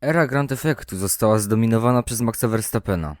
Era Grand Effectu została zdominowana przez Maxa Verstappena.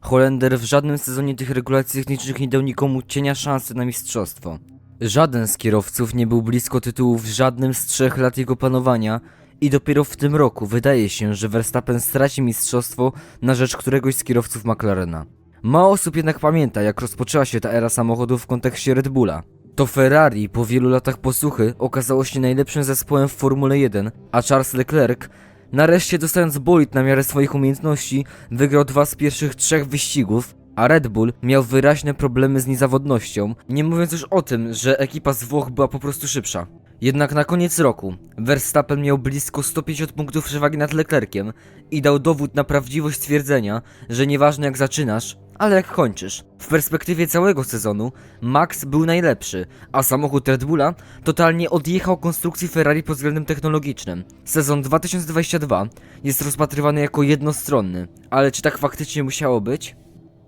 Holender w żadnym sezonie tych regulacji technicznych nie dał nikomu cienia szansy na mistrzostwo. Żaden z kierowców nie był blisko tytułu w żadnym z trzech lat jego panowania i dopiero w tym roku wydaje się, że Verstappen straci mistrzostwo na rzecz któregoś z kierowców McLarena. Mało osób jednak pamięta, jak rozpoczęła się ta era samochodów w kontekście Red Bulla. To Ferrari po wielu latach posłuchy okazało się najlepszym zespołem w Formule 1, a Charles Leclerc, nareszcie dostając bolid na miarę swoich umiejętności, wygrał dwa z pierwszych trzech wyścigów, a Red Bull miał wyraźne problemy z niezawodnością, nie mówiąc już o tym, że ekipa z Włoch była po prostu szybsza. Jednak na koniec roku Verstappen miał blisko 150 punktów przewagi nad Leclerciem i dał dowód na prawdziwość stwierdzenia, że nieważne jak zaczynasz, ale jak kończysz. W perspektywie całego sezonu Max był najlepszy, a samochód Red Bulla totalnie odjechał konstrukcji Ferrari pod względem technologicznym. Sezon 2022 jest rozpatrywany jako jednostronny, ale czy tak faktycznie musiało być?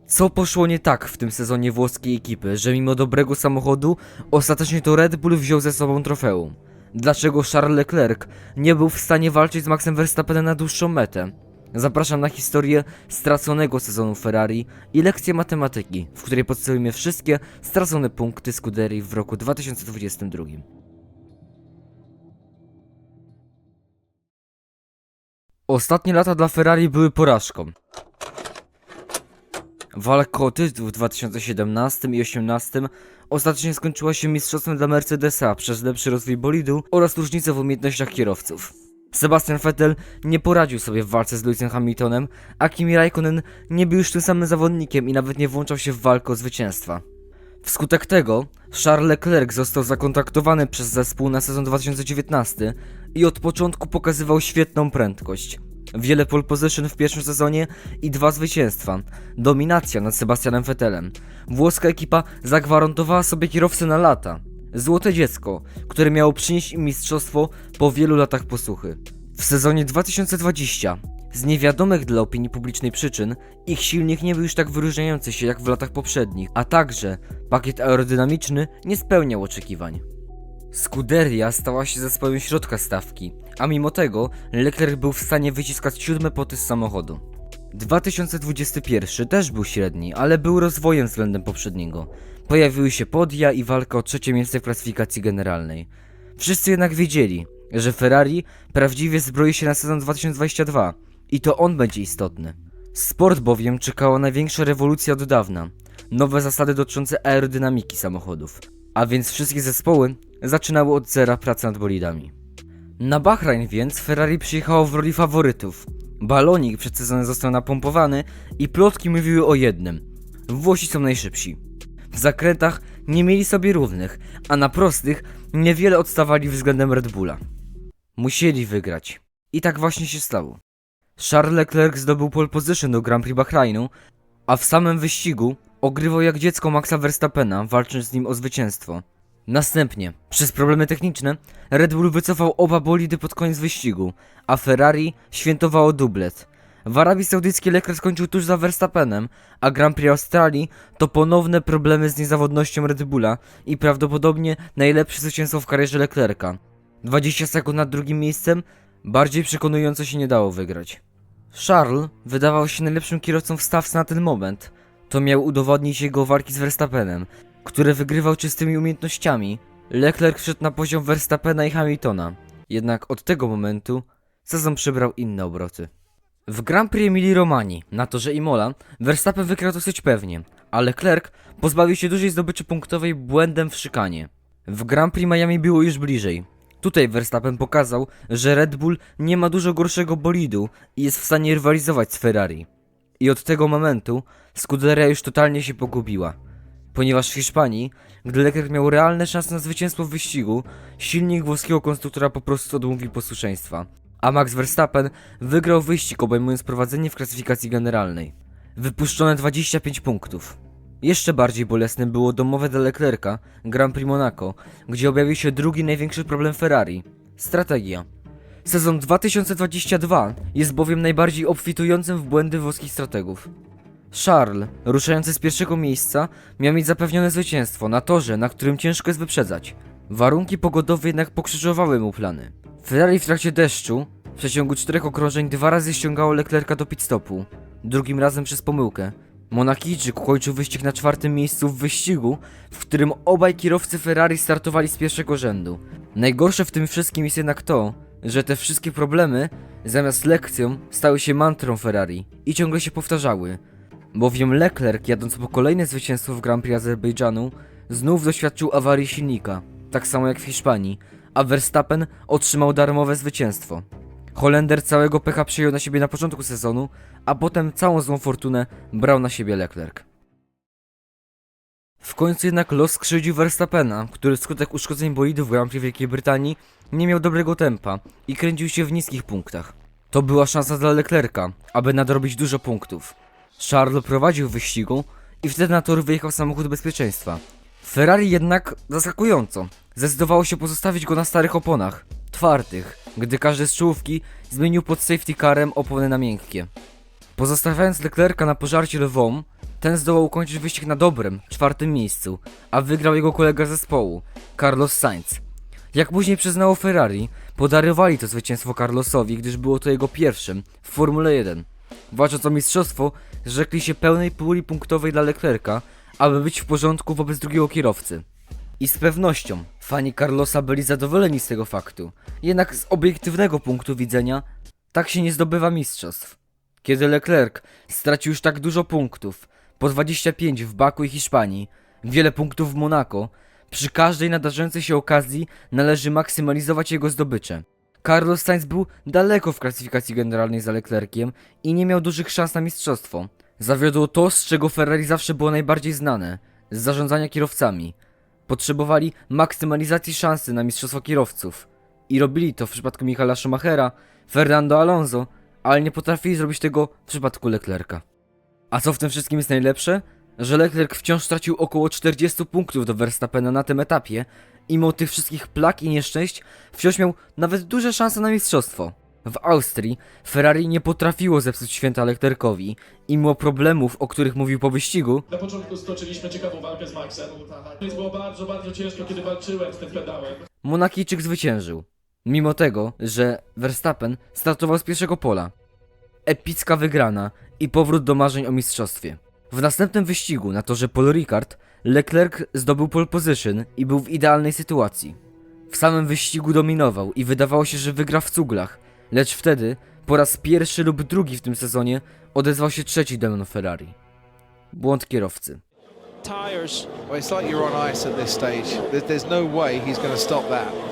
Co poszło nie tak w tym sezonie włoskiej ekipy, że mimo dobrego samochodu ostatecznie to Red Bull wziął ze sobą trofeum? Dlaczego Charles Leclerc nie był w stanie walczyć z Maxem Verstappenem na dłuższą metę? Zapraszam na historię straconego sezonu Ferrari i lekcję matematyki, w której podstawimy wszystkie stracone punkty Scuderii w roku 2022. Ostatnie lata dla Ferrari były porażką. Walka o tytuł w 2017 i 2018 ostatecznie skończyła się mistrzostwem dla Mercedesa przez lepszy rozwój bolidu oraz różnice w umiejętnościach kierowców. Sebastian Vettel nie poradził sobie w walce z Lewisem Hamiltonem, a Kimi Raikkonen nie był już tym samym zawodnikiem i nawet nie włączał się w walkę o zwycięstwa. Wskutek tego Charles Leclerc został zakontraktowany przez zespół na sezon 2019 i od początku pokazywał świetną prędkość. Wiele pole position w pierwszym sezonie i dwa zwycięstwa. Dominacja nad Sebastianem Vettelem. Włoska ekipa zagwarantowała sobie kierowcę na lata. Złote dziecko, które miało przynieść im mistrzostwo po wielu latach posłuchy. W sezonie 2020, z niewiadomych dla opinii publicznej przyczyn, ich silnik nie był już tak wyróżniający się jak w latach poprzednich, a także pakiet aerodynamiczny nie spełniał oczekiwań. Scuderia stała się zespołem środka stawki, a mimo tego Leclerc był w stanie wyciskać siódme poty z samochodu. 2021 też był średni, ale był rozwojem względem poprzedniego. Pojawiły się podia i walka o trzecie miejsce w klasyfikacji generalnej. Wszyscy jednak wiedzieli, że Ferrari prawdziwie zbroi się na sezon 2022 i to on będzie istotny. Sport bowiem czekała największa rewolucja od dawna. Nowe zasady dotyczące aerodynamiki samochodów. A więc wszystkie zespoły zaczynały od zera pracę nad bolidami. Na Bahrain więc Ferrari przyjechało w roli faworytów. Balonik przed sezonem został napompowany i plotki mówiły o jednym. Włosi są najszybsi. W zakrętach nie mieli sobie równych, a na prostych niewiele odstawali względem Red Bulla. Musieli wygrać. I tak właśnie się stało. Charles Leclerc zdobył pole position do Grand Prix Bahrainu, a w samym wyścigu ogrywał jak dziecko Maxa Verstappena, walcząc z nim o zwycięstwo. Następnie, przez problemy techniczne, Red Bull wycofał oba bolidy pod koniec wyścigu, a Ferrari świętowało dublet. W Arabii Saudyjskiej Leclerc skończył tuż za Verstappenem, a Grand Prix Australii to ponowne problemy z niezawodnością Red Bulla i prawdopodobnie najlepsze zwycięstwo w karierze Leclerca. 20 sekund nad drugim miejscem, bardziej przekonująco się nie dało wygrać. Charles wydawał się najlepszym kierowcą w stawce na ten moment. To miał udowodnić jego walki z Verstappenem, który wygrywał czystymi umiejętnościami. Leclerc wszedł na poziom Verstappena i Hamiltona. Jednak od tego momentu sezon przybrał inne obroty. W Grand Prix Emilii Romani, na torze Imola, Verstappen wygrał dosyć pewnie, a Leclerc pozbawił się dużej zdobyczy punktowej błędem w szykanie. W Grand Prix Miami było już bliżej. Tutaj Verstappen pokazał, że Red Bull nie ma dużo gorszego bolidu i jest w stanie rywalizować z Ferrari. I od tego momentu Scuderia już totalnie się pogubiła. Ponieważ w Hiszpanii, gdy Leclerc miał realne szanse na zwycięstwo w wyścigu, silnik włoskiego konstruktora po prostu odmówił posłuszeństwa. A Max Verstappen wygrał wyścig obejmując prowadzenie w klasyfikacji generalnej. Wypuszczone 25 punktów. Jeszcze bardziej bolesnym było domowe dla Leclerca, Grand Prix Monaco, gdzie objawił się drugi największy problem Ferrari. Strategia. Sezon 2022 jest bowiem najbardziej obfitującym w błędy włoskich strategów. Charles, ruszający z pierwszego miejsca, miał mieć zapewnione zwycięstwo na torze, na którym ciężko jest wyprzedzać. Warunki pogodowe jednak pokrzyżowały mu plany. Ferrari w trakcie deszczu w przeciągu czterech okrążeń dwa razy ściągało Leclerca do pit stopu. Drugim razem przez pomyłkę. Monakijczyk kończył wyścig na czwartym miejscu w wyścigu, w którym obaj kierowcy Ferrari startowali z pierwszego rzędu. Najgorsze w tym wszystkim jest jednak to, że te wszystkie problemy zamiast lekcją stały się mantrą Ferrari i ciągle się powtarzały. Bowiem Leclerc jadąc po kolejne zwycięstwo w Grand Prix Azerbejdżanu znów doświadczył awarii silnika, tak samo jak w Hiszpanii, a Verstappen otrzymał darmowe zwycięstwo. Holender całego pecha przyjął na siebie na początku sezonu, a potem całą złą fortunę brał na siebie Leclerc. W końcu jednak los skrzywdził Verstappena, który wskutek uszkodzeń bolidu w Grand Prix Wielkiej Brytanii nie miał dobrego tempa i kręcił się w niskich punktach. To była szansa dla Leclerca, aby nadrobić dużo punktów. Charles prowadził wyścigu i wtedy na tor wyjechał samochód bezpieczeństwa. Ferrari jednak, zaskakująco, zdecydowało się pozostawić go na starych oponach, twardych, gdy każdy z czołówki zmienił pod safety carem opony na miękkie. Pozostawiając Leclerca na pożarcie lwom, ten zdołał ukończyć wyścig na dobrym, czwartym miejscu, a wygrał jego kolega zespołu, Carlos Sainz. Jak później przyznało Ferrari, podarowali to zwycięstwo Carlosowi, gdyż było to jego pierwszym w Formule 1. Walcząc o mistrzostwo, zrzekli się pełnej puli punktowej dla Leclerca, aby być w porządku wobec drugiego kierowcy. I z pewnością fani Carlosa byli zadowoleni z tego faktu. Jednak z obiektywnego punktu widzenia tak się nie zdobywa mistrzostw. Kiedy Leclerc stracił już tak dużo punktów, po 25 w Baku i Hiszpanii, wiele punktów w Monako, przy każdej nadarzającej się okazji należy maksymalizować jego zdobycze. Carlos Sainz był daleko w klasyfikacji generalnej za Leclerciem i nie miał dużych szans na mistrzostwo. Zawiodło to, z czego Ferrari zawsze było najbardziej znane z zarządzania kierowcami. Potrzebowali maksymalizacji szansy na mistrzostwo kierowców. I robili to w przypadku Michaela Schumachera, Fernando Alonso, ale nie potrafili zrobić tego w przypadku Leclerca. A co w tym wszystkim jest najlepsze? Że Leclerc wciąż stracił około 40 punktów do Verstappena na tym etapie i mimo tych wszystkich plag i nieszczęść wciąż miał nawet duże szanse na mistrzostwo. W Austrii Ferrari nie potrafiło zepsuć święta Leclercowi i mimo problemów, o których mówił po wyścigu, Na początku stoczyliśmy ciekawą walkę z Maxem. Więc było bardzo, bardzo ciężko, kiedy walczyłem z tym pedałem. Monakijczyk zwyciężył. Mimo tego, że Verstappen startował z pierwszego pola. Epicka wygrana i powrót do marzeń o mistrzostwie. W następnym wyścigu na torze Paul Ricard Leclerc zdobył pole position i był w idealnej sytuacji. W samym wyścigu dominował i wydawało się, że wygra w cuglach, lecz wtedy, po raz pierwszy lub drugi w tym sezonie, odezwał się trzeci demon Ferrari. Błąd kierowcy. tires. Well, it's like you're on ice at this stage. There's, no way he's going to stop that.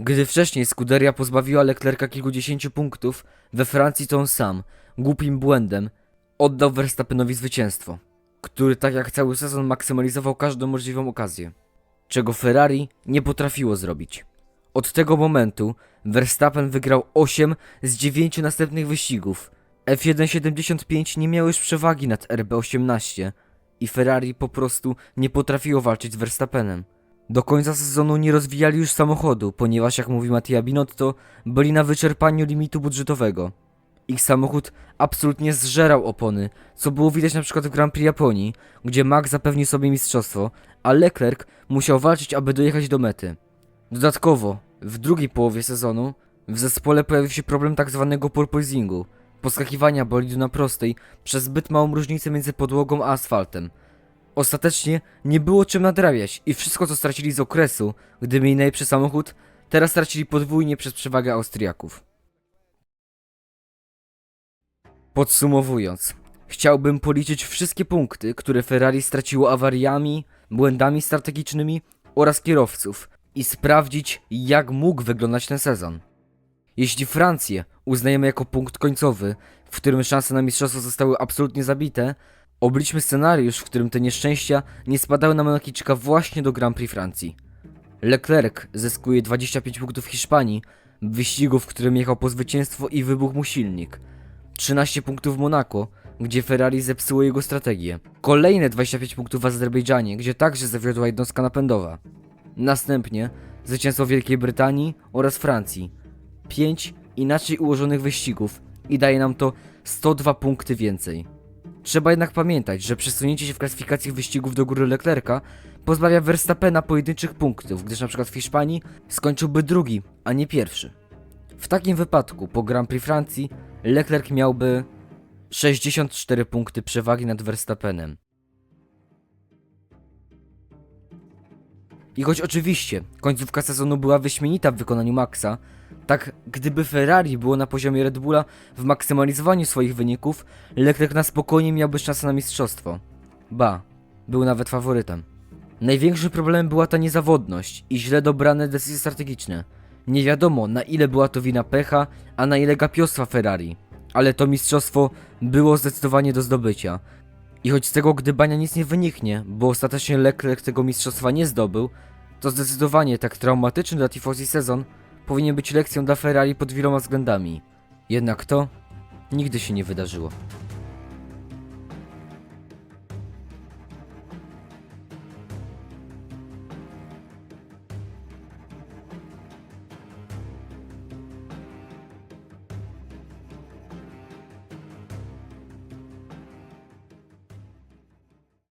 Gdy wcześniej Scuderia pozbawiła Leclerca kilkudziesięciu punktów, we Francji to on sam, głupim błędem, oddał Verstappenowi zwycięstwo, który tak jak cały sezon maksymalizował każdą możliwą okazję, czego Ferrari nie potrafiło zrobić. Od tego momentu Verstappen wygrał 8 z 9 następnych wyścigów. F1.75 nie miał już przewagi nad RB18 i Ferrari po prostu nie potrafiło walczyć z Verstappenem. Do końca sezonu nie rozwijali już samochodu, ponieważ jak mówi Mattia Binotto, byli na wyczerpaniu limitu budżetowego. Ich samochód absolutnie zżerał opony, co było widać na przykład w Grand Prix Japonii, gdzie Max zapewnił sobie mistrzostwo, a Leclerc musiał walczyć, aby dojechać do mety. Dodatkowo, w drugiej połowie sezonu, w zespole pojawił się problem tak zwanego porpoisingu, poskakiwania bolidu na prostej przez zbyt małą różnicę między podłogą a asfaltem. Ostatecznie nie było czym nadrabiać i wszystko co stracili z okresu, gdy mieli najlepszy samochód, teraz stracili podwójnie przez przewagę Austriaków. Podsumowując, chciałbym policzyć wszystkie punkty, które Ferrari straciło awariami, błędami strategicznymi oraz kierowców i sprawdzić, jak mógł wyglądać ten sezon. Jeśli Francję uznajemy jako punkt końcowy, w którym szanse na mistrzostwo zostały absolutnie zabite, Obliczmy scenariusz, w którym te nieszczęścia nie spadały na Monakijczyka właśnie do Grand Prix Francji. Leclerc zyskuje 25 punktów w Hiszpanii, w wyścigu, w którym jechał po zwycięstwo i wybuchł mu silnik. 13 punktów w Monako, gdzie Ferrari zepsuło jego strategię. Kolejne 25 punktów w Azerbejdżanie, gdzie także zawiodła jednostka napędowa. Następnie zwycięstwo Wielkiej Brytanii oraz Francji. 5 inaczej ułożonych wyścigów i daje nam to 102 punkty więcej. Trzeba jednak pamiętać, że przesunięcie się w klasyfikacji wyścigów do góry Leclerca pozbawia Verstappena pojedynczych punktów, gdyż przykład w Hiszpanii skończyłby drugi, a nie pierwszy. W takim wypadku po Grand Prix Francji Leclerc miałby 64 punkty przewagi nad Verstappenem. I choć oczywiście końcówka sezonu była wyśmienita w wykonaniu Maxa, tak gdyby Ferrari było na poziomie Red Bulla w maksymalizowaniu swoich wyników, Leclerc na spokojnie miałby szansę na mistrzostwo. Ba, był nawet faworytem. Największym problemem była ta niezawodność i źle dobrane decyzje strategiczne. Nie wiadomo na ile była to wina pecha, a na ile gapiostwa Ferrari. Ale to mistrzostwo było zdecydowanie do zdobycia. I choć z tego gdybania nic nie wyniknie, bo ostatecznie Leclerc tego mistrzostwa nie zdobył, to zdecydowanie tak traumatyczny dla Tifosi sezon powinien być lekcją dla Ferrari pod wieloma względami. Jednak to nigdy się nie wydarzyło.